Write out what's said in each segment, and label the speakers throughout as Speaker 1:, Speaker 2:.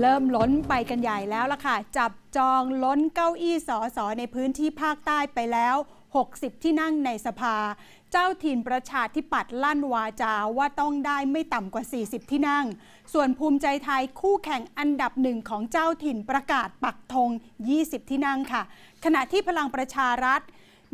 Speaker 1: เริ่มล้นไปกันใหญ่แล้วล่ะค่ะ จับจองล้นเก้าอี้สอสอในพื้นที่ภาคใต้ไปแล้ว 60 ที่นั่งในสภา เจ้าถิ่นประชาธิปัตย์ลั่นวาจาว่าต้องได้ไม่ต่ำกว่า 40 ที่นั่ง ส่วนภูมิใจไทยคู่แข่งอันดับหนึ่งของเจ้าถิ่นประกาศปักธง 20 ที่นั่งค่ะ ขณะที่พลังประชารัฐ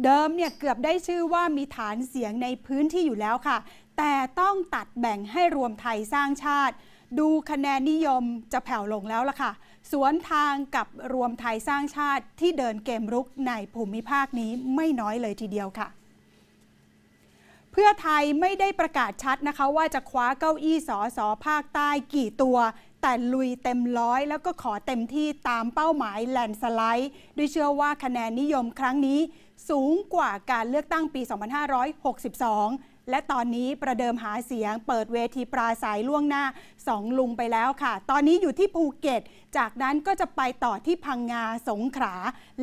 Speaker 1: เดิมเนี่ยเกือบได้ชื่อว่ามีฐานเสียงในพื้นที่อยู่แล้วค่ะ แต่ต้องตัดแบ่งให้รวมไทยสร้างชาติ ดูคะแนนนิยมจะแผ่วลงแล้วล่ะค่ะ สวนทางกับรวมไทยสร้างชาติที่เดินเกมรุกในภูมิภาคนี้ไม่น้อยเลยทีเดียวค่ะ เพื่อไทยไม่ได้ประกาศชัดนะคะ ว่าจะคว้าเก้าอี้สอสอภาคใต้กี่ตัว แต่ลุยเต็มร้อยแล้วก็ขอเต็มที่ตามเป้าหมายแลนสไลด์ด้วยเชื่อว่าคะแนนนิยมครั้งนี้ สูงกว่าการเลือกตั้งปี 2562 และตอนนี้ประเดิมหาเสียงเปิดเวทีปราศัยล่วงหน้า 2 ลุงไปแล้วค่ะ ตอนนี้อยู่ที่ภูเก็ต จากนั้นก็จะไปต่อที่พังงาสงขลา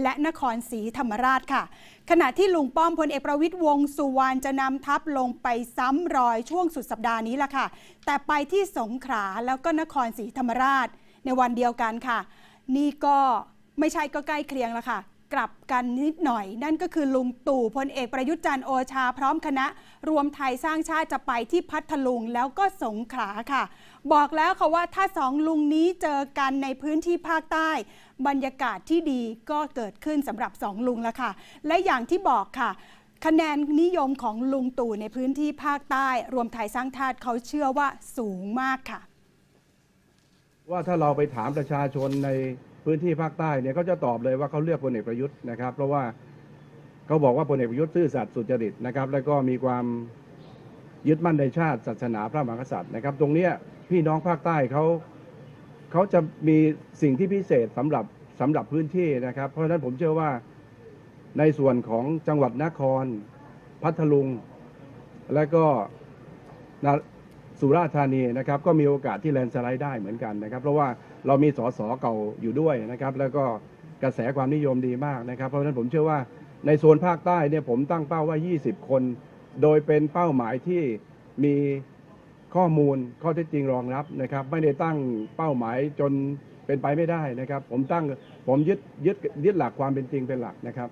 Speaker 1: และนครศรีธรรมราชค่ะ ขณะที่ลุงป้อมพลเอกประวิตยวงสุวรรณจะนำทัพลงไปซ้ำรอยช่วงสุดสัปดาห์นี้ละค่ะ แต่ไปที่สงขลาแล้วก็นครศรีธรรมราช ในวันเดียวกันค่ะ นี่ก็ไม่ใช่ก็ใกล้เคียงละค่ะ กลับกันนิดหน่อย นั่นก็คือลุงตู่พลเอกประยุทธ์จันทร์โอชา พร้อมคณะ รวมไทยสร้างชาติจะไปที่พัทลุงแล้วก็สงขลาค่ะ บอกแล้วค่ะว่าถ้าสองลุงนี้เจอกันในพื้นที่ภาคใต้ บรรยากาศที่ดีก็เกิดขึ้นสำหรับสองลุงแล้วค่ะ และอย่างที่บอกค่ะคะแนนนิยมของลุงตู่ในพื้นที่ภาคใต้ รวมไทยสร้างชาติเขาเชื่อว่าสูงมากค่ะ
Speaker 2: ว่าถ้าเราไปถามประชาชนใน พื้นที่ภาคใต้เนี่ยเขาจะตอบเลยว่าเขาเลือกพลเอกประยุทธ์นะครับ เพราะว่าเขาบอกว่าพลเอกประยุทธ์ซื่อสัตย์สุจริตนะครับ แล้วก็มีความยึดมั่นในชาติศาสนาพระมหากษัตริย์นะครับ ตรงนี้พี่น้องภาคใต้เขาเขาจะมีสิ่งที่พิเศษสำหรับสำหรับพื้นที่นะครับ เพราะฉะนั้นผมเชื่อว่าในส่วนของจังหวัดนคร พัทลุง และก็นะ สุราษฎร์ธานีนะครับก็มีโอกาสที่แลนสไลด์ได้เหมือนกันนะครับ เพราะว่าเรามีสสเก่าอยู่ด้วยนะครับ แล้วก็กระแสความนิยมดีมากนะครับ เพราะฉะนั้นผมเชื่อว่าในโซนภาคใต้เนี่ยผมตั้งเป้าว่า 20 คน โดยเป็นเป้าหมายที่มีข้อมูลข้อเท็จจริงรองรับนะครับ ไม่ได้ตั้งเป้าหมายจนเป็นไปไม่ได้นะครับ ผมตั้งผมยึดยึดยึดหลักความเป็นจริงเป็นหลักนะครับ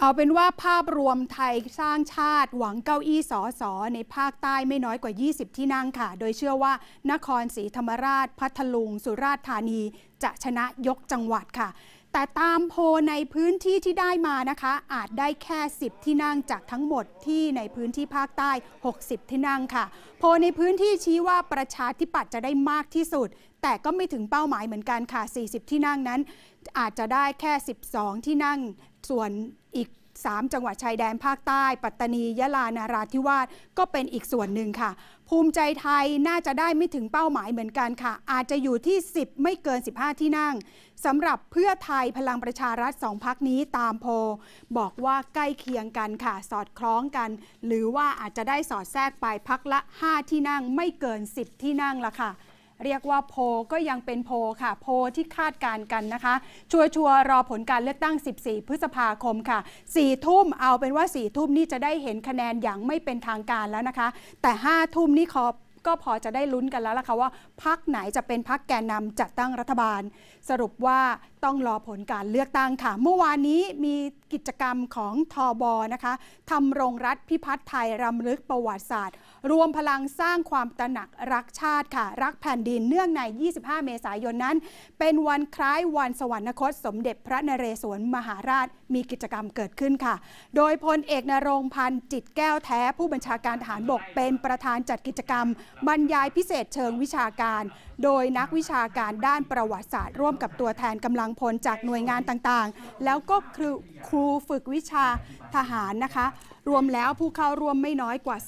Speaker 1: เอาเป็นว่าภาพรวมไทยสร้างชาติหวังเก้าอี้สอสอในภาคใต้ไม่น้อยกว่า 20 ที่นั่งค่ะ โดยเชื่อว่านครศรีธรรมราช พัทลุง สุราษฎร์ธานี จะชนะยกจังหวัดค่ะ แต่ตามโพในพื้นที่ที่ได้มานะคะ อาจได้แค่ 10 ที่นั่งจากทั้งหมดที่ในพื้นที่ภาคใต้ 60 ที่นั่งค่ะ โพในพื้นที่ชี้ว่าประชาธิปัตย์จะได้มากที่สุด แต่ก็ไม่ถึงเป้าหมายเหมือนกันค่ะ 40 ที่นั่งนั้น อาจจะได้แค่ 12 ที่นั่งส่วนอีก 3 จังหวัดชายแดนภาคใต้ ปัตตานี ยะลา นาราธิวาส ก็เป็นอีกส่วนหนึ่งค่ะ ภูมิใจไทยน่าจะได้ไม่ถึงเป้าหมายเหมือนกันค่ะ อาจจะอยู่ที่ 10 ไม่เกิน 15 ที่นั่งสำหรับเพื่อไทยพลังประชารัฐสองพักนี้ตามโพลบอกว่าใกล้เคียงกันค่ะ สอดคล้องกัน หรือว่าอาจจะได้สอดแทรกไปพักละ 5 ที่นั่งไม่เกิน 10 ที่นั่งละค่ะ เรียกว่าโพก็ยังเป็นโพค่ะ โพที่คาดการกันนะคะ ชัวร์ชัวร์รอผลการเลือกตั้ง 14 พฤษภาคมค่ะ4ทุ่มเอาเป็นว่า4ทุ่มนี่จะได้เห็นคะแนนอย่างไม่เป็นทางการแล้วนะคะ แต่5ทุ่มนี่ขอ ก็พอจะได้ลุ้นกันแล้วล่ะค่ะว่าพักไหนจะเป็นพักแกนนำจัดตั้งรัฐบาล สรุปว่าต้องรอผลการเลือกตั้งค่ะ เมื่อวานนี้มีกิจกรรมของทอบอนะคะทำรงรัฐพิพัฒน์ไทยรำลึกประวัติศาสตร์ รวมพลังสร้างความตระหนักรักชาติค่ะ รักแผ่นดินเนื่องใน 25 เมษายนนั้น เป็นวันคล้ายวันสวรรคต สมเด็จพระนเรศวรมหาราชมีกิจกรรมเกิดขึ้นค่ะ โดยพลเอกนรงพันธ์จิตแก้วแท้ผู้บัญชาการทหารบกเป็นประธานจัดกิจกรรมบรรยายพิเศษเชิงวิชาการ โดยนักวิชาการด้านประวัติศาสตร์ ร่วมกับตัวแทนกำลังพลจากหน่วยงานต่างๆ แล้วก็ครูครูฝึกวิชา ทหารนะคะ รวมแล้วผู้เข้าร่วมไม่น้อยกว่า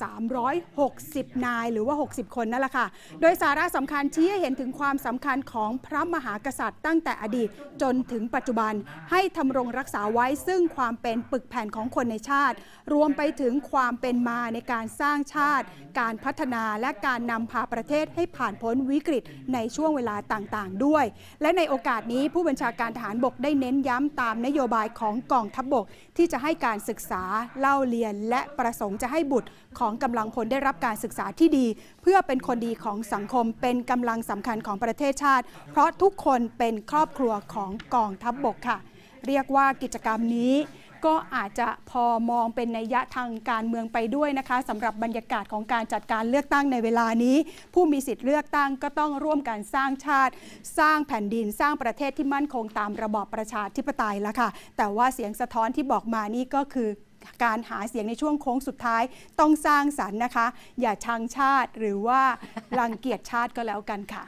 Speaker 1: 360 นายหรือว่า 60 คนนั่นแหละค่ะ โดยสาระสำคัญชี้ให้เห็นถึงความสำคัญของพระมหากษัตริย์ตั้งแต่อดีตจนถึงปัจจุบันให้ทำรงรักษาไว้ซึ่งความเป็นปึกแผ่นของคนในชาติ รวมไปถึงความเป็นมาในการสร้างชาติ การพัฒนาและการนำพาประเทศให้ผ่านพ้นวิกฤตในช่วงเวลาต่างๆ ด้วย และในโอกาสนี้ผู้บัญชาการทหารบกได้เน้นย้ำตามนโยบายของกองทัพบบกที่จะให้การศึกษาเล่าเรียนยน และประสงค์จะให้บุตรของกำลังพลได้รับการศึกษาที่ดี เพื่อเป็นคนดีของสังคมเป็นกำลังสำคัญของประเทศชาติ เพราะทุกคนเป็นครอบครัวของกองทัพบบกค่ะ เรียกว่ากิจกรรมนี้ ก็อาจจะพอมองเป็นนัยยะทางการเมืองไปด้วยนะคะสำหรับบรรยากาศของการจัดการเลือกตั้งในเวลานี้ ผู้มีสิทธิ์เลือกตั้งก็ต้องร่วมกันสร้างชาติ สร้างแผ่นดินสร้างประเทศที่มั่นคงตามระบอบประชาธิปไตยล้วค่ะ แต่ว่าเสียงสะท้อนที่บอกมานี่ก็คือการหาเสียงในช่วงโค้งสุดท้ายต้องสร้างสรรค์นะคะ อย่าชังชาติหรือว่ารังเกียจชาติก็แล้วกันค่ะ